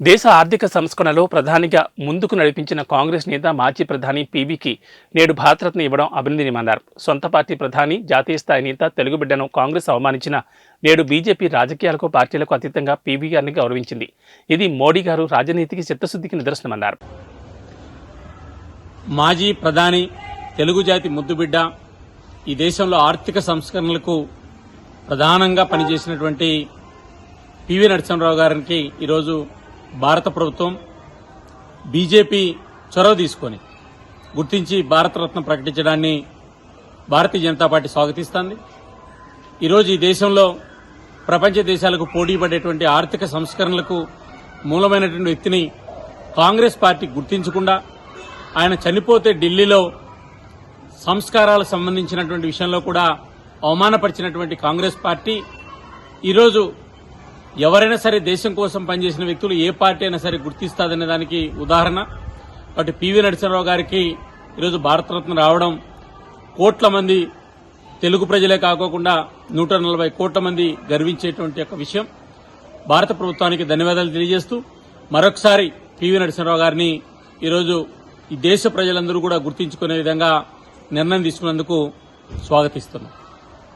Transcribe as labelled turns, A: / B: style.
A: దేశ ఆర్థిక సంస్కరణలో ప్రధానిగా ముందుకు నడిపించిన కాంగ్రెస్ నేత మాజీ ప్రధాని పీవీకి నేడు భారతరత్న ఇవ్వడం అభినందనమన్నారు సొంత పార్టీ ప్రధాని జాతీయ స్థాయి నేత తెలుగు బిడ్డను కాంగ్రెస్ అవమానించిన నేడు బీజేపీ రాజకీయాలకు పార్టీలకు అతీతంగా పీవీ గారిని గౌరవించింది. ఇది మోడీ గారు రాజనీతికి చిత్తశుద్ధికి నిదర్శనమన్నారు.
B: మాజీ ప్రధాని తెలుగు జాతి ముద్దుబిడ్డ ఈ దేశంలో ఆర్థిక సంస్కరణలకు ప్రధానంగా పనిచేసినటువంటి పివి నరసింహరావు గారికి ఈరోజు భారత ప్రభుత్వం బీజేపీ చొరవ తీసుకొని గుర్తించి భారతరత్న ప్రకటించడాన్ని భారతీయ జనతా పార్టీ స్వాగతిస్తోంది. ఈరోజు ఈ దేశంలో ప్రపంచ దేశాలకు పోటీ పడేటువంటి ఆర్థిక సంస్కరణలకు మూలమైనటువంటి వ్యక్తిని కాంగ్రెస్ పార్టీ గుర్తించకుండా ఆయన చనిపోతే ఢిల్లీలో సంస్కారాలకు సంబంధించినటువంటి విషయంలో కూడా అవమానపరిచినటువంటి కాంగ్రెస్ పార్టీ ఈరోజు ఎవరైనా సరే దేశం కోసం పనిచేసిన వ్యక్తులు ఏ పార్టీ అయినా సరే గుర్తిస్తాదనే దానికి ఉదాహరణ. బట్ పివి నరసింహరావు గారికి ఈరోజు భారతరత్న రావడం కోట్ల మంది తెలుగు ప్రజలే కాకోకుండా నూట నలభై కోట్ల మంది గర్వించేటువంటి ఒక విషయం. భారత ప్రభుత్వానికి ధన్యవాదాలు తెలియజేస్తూ మరొకసారి పివి నరసింహరావు గారిని ఈరోజు ఈ దేశ ప్రజలందరూ కూడా గుర్తించుకునే విధంగా నిర్ణయం తీసుకున్నందుకు స్వాగతిస్తున్నాం.